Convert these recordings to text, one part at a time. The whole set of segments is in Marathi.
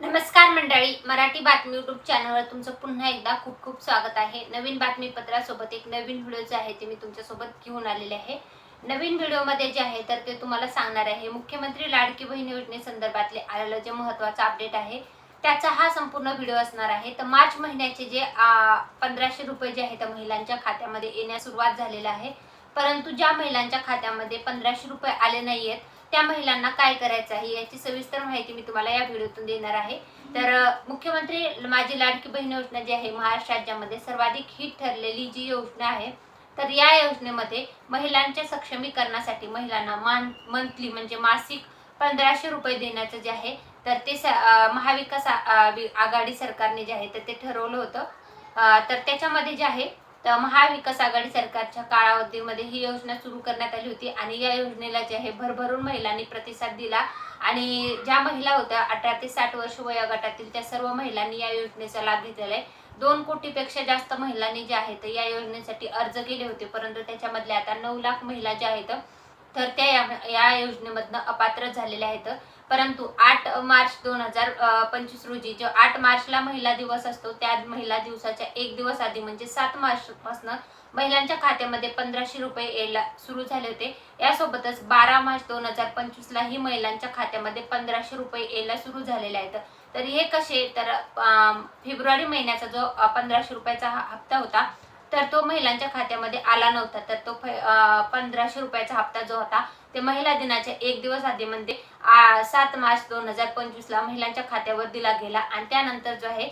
नमस्कार मंडळी मराठी बातमी युट्यूब चॅनलवर तुमचं पुन्हा एकदा खूप खूप स्वागत आहे. नवीन बातमीपत्रासोबत एक नवीन व्हिडिओ जे आहे ते मी तुमच्यासोबत घेऊन आलेले आहे. नवीन व्हिडिओमध्ये जे आहे तर ते तुम्हाला सांगणार आहे मुख्यमंत्री लाडकी बहीण योजनेसंदर्भातले आलेलं जे महत्त्वाचं अपडेट आहे त्याचा हा संपूर्ण व्हिडिओ असणार आहे. तर मार्च महिन्याचे जे पंधराशे रुपये जे आहे त्या महिलांच्या खात्यामध्ये येण्यास सुरुवात झालेलं आहे. परंतु ज्या महिलांच्या खात्यामध्ये पंधराशे रुपये आले नाही आहेत त्या महिलांना काय करायचं आहे याची सविस्तर माहिती मी तुम्हाला या व्हिडिओतून देणार आहे. तर मुख्यमंत्री माझी लाडकी बहीण योजना जी आहे महाराष्ट्र राज्यामध्ये सर्वाधिक हिट ठरलेली जी योजना आहे तर या योजनेमध्ये महिलांच्या सक्षमीकरणासाठी महिलांना मान मंथली म्हणजे मासिक पंधराशे रुपये देण्याचं जे आहे तर ते स- महाविकास आघाडी सरकारने जे आहे तर ते ठरवलं होतं. तर त्याच्यामध्ये जे आहे तर महाविकास आघाडी सरकारच्या काळावधीमध्ये ही योजना सुरू करण्यात आली होती. आणि या योजनेला जे आहे भरभरून महिलांनी प्रतिसाद दिला. आणि ज्या महिला होत्या अठरा ते साठ वर्ष वयोगटातील त्या सर्व महिलांनी या योजनेचा लाभ घेतलेला आहे. दोन कोटीपेक्षा जास्त महिलांनी जे आहेत या योजनेसाठी अर्ज केले होते. परंतु त्याच्यामधल्या आता नऊ लाख महिला ज्या आहेत तर त्या या- या योजनेमधनं अपात्र झालेल्या आहेत. परंतु आठ मार्च दोन हजार पंचवीस रोजी जो आठ मार्चला महिला दिवस असतो त्या महिला दिवसाच्या एक दिवस आधी म्हणजे सात मार्च पासून महिलांच्या खात्यामध्ये पंधराशे रुपये यायला सुरू झाले होते. यासोबतच बारा मार्च दोन हजार पंचवीसलाही महिलांच्या खात्यामध्ये पंधराशे रुपये यायला सुरू झालेले आहेत. तर हे कसे? तर फेब्रुवारी महिन्याचा जो पंधराशे रुपयाचा हा हप्ता होता तर तो महिलांच्या खात्यामध्ये आला नव्हता. तर तो पंधराशे रुपयाचा हप्ता जो होता ते महिला दिनाच्या एक दिवस आधी म्हणजे सात मार्च दोन हजार पंचवीसला महिलांच्या खात्यावर दिला गेला. आणि त्यानंतर जो आहे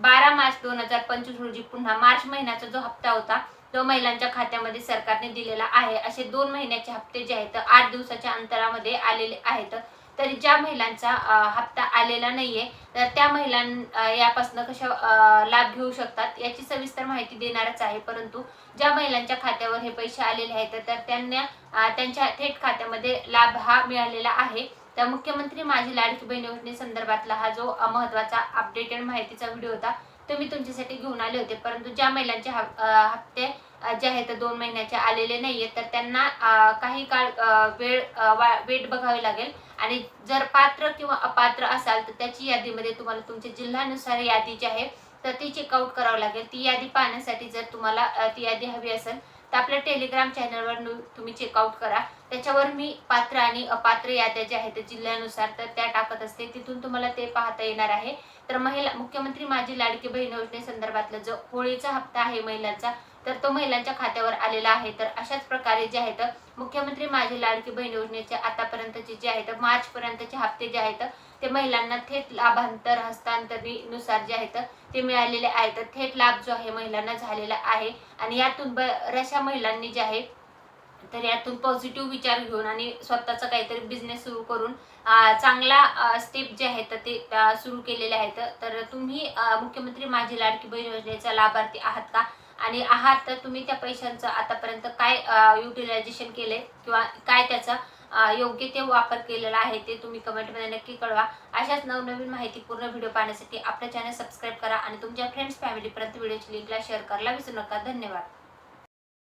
बारा मार्च दोन हजार पंचवीस रोजी पुन्हा मार्च महिन्याचा जो हप्ता होता तो महिलांच्या खात्यामध्ये सरकारने दिलेला आहे. असे दोन महिन्याचे हप्ते जे आहेत आठ दिवसाच्या अंतरामध्ये आलेले आहेत. तरी ज्या महिलांचा हप्ता आलेला नाहीये तर त्या महिलां यापासून कशा लाभ घेऊ शकतात याची सविस्तर माहिती देणारच आहे. परंतु ज्या महिलांच्या खात्यावर हे पैसे आलेले आहेत तर त्यांना त्यांच्या थेट खात्यामध्ये लाभ हा मिळालेला आहे. तर मुख्यमंत्री माझी लाडकी बहीण योजनेसंदर्भातला हा जो महत्त्वाचा महत्त्वाचा अपडेटेड माहितीचा व्हिडिओ होता तो मी तुमच्यासाठी घेऊन आले होते. परंतु ज्या महिलांचे हप- हप्ते जे जे आहेत दोन महिन्याचे आलेले नाहीये तर त्यांना काही काळ वेळ वेट बघावी लागेल. आणि जर पात्र किंवा अपात्र असाल तर त्याची यादीमध्ये तुम्हाला तुमच्या जिल्ह्यानुसार यादी जी आहे तर ती चेकआउट करावं लागेल. ती यादी पाहण्यासाठी जर तुम्हाला ती यादी हवी असेल तर आपल्या टेलिग्राम चॅनलवर तुम्ही चेकआउट करा. त्याच्यावर मी पात्र आणि अपात्र याद्या ज्या आहेत जिल्ह्यानुसार तर त्या टाकत असते. तिथून तुम्हाला ते पाहता येणार आहे. तर महिला मुख्यमंत्री माझी लाडकी बहीण योजनेसंदर्भातला जो होळीचा हप्ता आहे महिलांचा तर तो महिलांच्या खात्यावर आलेला आहे. तर अशाच प्रकारे जे आहेत मुख्यमंत्री माझी लाडकी बहीण योजनेचे आतापर्यंतचे जे आहेत मार्च पर्यंतचे हप्ते जे आहेत ते महिलांना थेट लाभांतर हस्तांतरीनुसार जे आहेत ते मिळालेले आहेत थेट लाभ जो आहे महिलांना झालेला आहे. आणि यातून बऱ्याचशा महिलांनी जे आहे तर यातून पॉझिटिव्ह विचार घेऊन आणि स्वतःचा काहीतरी बिझनेस सुरू करून चांगला स्टेप जे आहेत ते सुरू केलेले आहेत तर तुम्ही मुख्यमंत्री माझी लाडकी बहीण योजनेचा लाभार्थी आहात का? आणि आहात तर तुम्ही त्या पैशांचं आतापर्यंत काय युटिलायझेशन केले किंवा काय त्याचा योग्य ते वापर केलेला आहे ते तुम्ही कमेंटमध्ये नक्की कळवा. अशाच नवनवीन माहिती पूर्ण व्हिडिओ पाहण्यासाठी आपलं चॅनल सबस्क्राईब करा आणि तुमच्या फ्रेंड्स फॅमिलीपर्यंत व्हिडिओची लिंकला शेअर करायला विसरू नका. धन्यवाद.